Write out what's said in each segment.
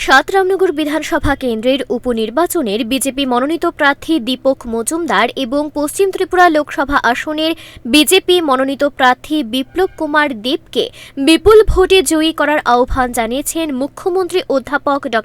সাত রামনগর বিধানসভা কেন্দ্রের উপনির্বাচনের বিজেপি মনোনীত প্রার্থী দীপক মজুমদার এবং পশ্চিম ত্রিপুরা লোকসভা আসনের বিজেপি মনোনীত প্রার্থী বিপ্লব কুমার দেবকে বিপুল ভোটে জয়ী করার আহ্বান জানিয়েছেন মুখ্যমন্ত্রী অধ্যাপক ড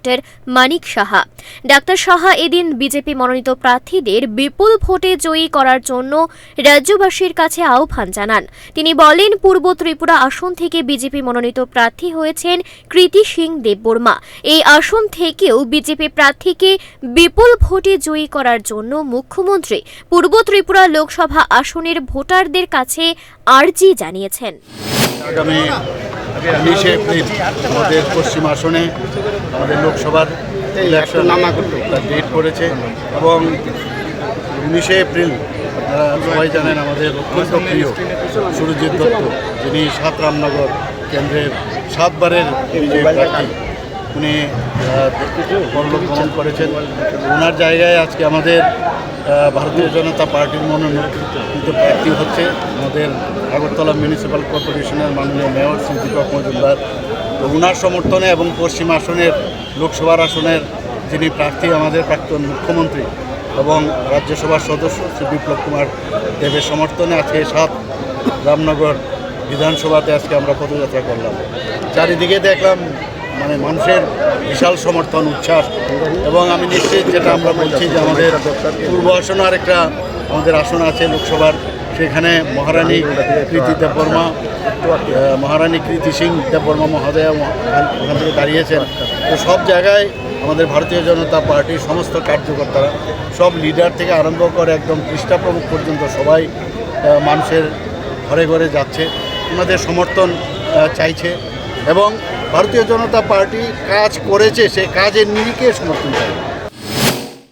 মানিক সাহা। ডাক্তার সাহা এদিন বিজেপি মনোনীত প্রার্থীদের বিপুল ভোটে জয়ী করার জন্য রাজ্যবাসীর কাছে আহ্বান জানান। তিনি বলেন, পূর্ব ত্রিপুরা আসন থেকে বিজেপি মনোনীত প্রার্থী হয়েছেন কৃতি সিং দেববর্মা। এই আসন থেকেও বিজেপি প্রার্থীকে বিপুল ভোটে জয়ী করার জন্য মুখ্যমন্ত্রী পূর্ব ত্রিপুরা লোকসভা আসনের ভোটারদের কাছে আর্জি জানিয়েছেন। উনিশে এপ্রিল পশ্চিম আসনে আমাদের লোকসভার ইলেকশন ডেট করেছে এবং উনিশে এপ্রিল আপনারা সবাই জানেন আমাদের অত্যন্ত প্রিয় সুরজিৎ দত্ত, যিনি সাত রামনগর কেন্দ্রের সাতবারের প্রার্থী। উনি পরলোক গমন করেছেন। ওনার জায়গায় আজকে আমাদের ভারতীয় জনতা পার্টির মনোনীত প্রার্থী হচ্ছে আমাদের আগরতলা মিউনিসিপ্যাল কর্পোরেশনের মাননীয় মেয়র শ্রী দীপক মজুমদার। তো ওনার সমর্থনে এবং পশ্চিম আসনের লোকসভার আসনের যিনি প্রার্থী, আমাদের প্রাক্তন মুখ্যমন্ত্রী এবং রাজ্যসভার সদস্য শ্রী বিপ্লব কুমার দেবের সমর্থনে আজকে সাত রামনগর বিধানসভাতে আজকে আমরা পদযাত্রা করলাম। চারিদিকে দেখলাম মানে মানুষের বিশাল সমর্থন, উচ্ছ্বাস। এবং আমি নিশ্চিত যেটা আমরা বলছি যে আমাদের পূর্ব আসনে আরেকটা আমাদের আসন আছে লোকসভার, সেখানে মহারানী কৃতি দেববর্মা মহারানী কৃতি সিং দেববর্মা মহোদয়া ওখান থেকে দাঁড়িয়েছেন। তো সব জায়গায় আমাদের ভারতীয় জনতা পার্টির সমস্ত কার্যকর্তারা, সব লিডার থেকে আরম্ভ করে একদম পৃষ্ঠা প্রমুখ পর্যন্ত সবাই মানুষের ঘরে ঘরে যাচ্ছে, ওনাদের সমর্থন চাইছে। এবং ভারতীয় জনতা পার্টি কাজ করেছে সেই কাজের নিরিখে সমর্থন চাই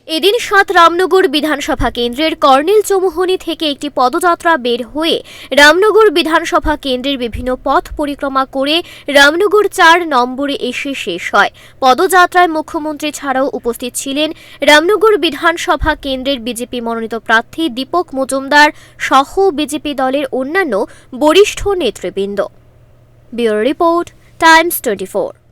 এদিন সাত রামনগর বিধানসভা কেন্দ্রের কর্নেল চৌমুহনী থেকে একটি পদযাত্রা বের হয়ে রামনগর বিধানসভা কেন্দ্রের বিভিন্ন পথ পরিক্রমা করে রামনগর চার নম্বরে এসে শেষ হয়। পদযাত্রায় মুখ্যমন্ত্রী ছাড়াও উপস্থিত ছিলেন রামনগর বিধানসভা কেন্দ্রের বিজেপি মনোনীত প্রার্থী দীপক মজুমদার সহ বিজেপি দলের অন্যান্য বরিষ্ঠ নেতৃবৃন্দ। Report times 24.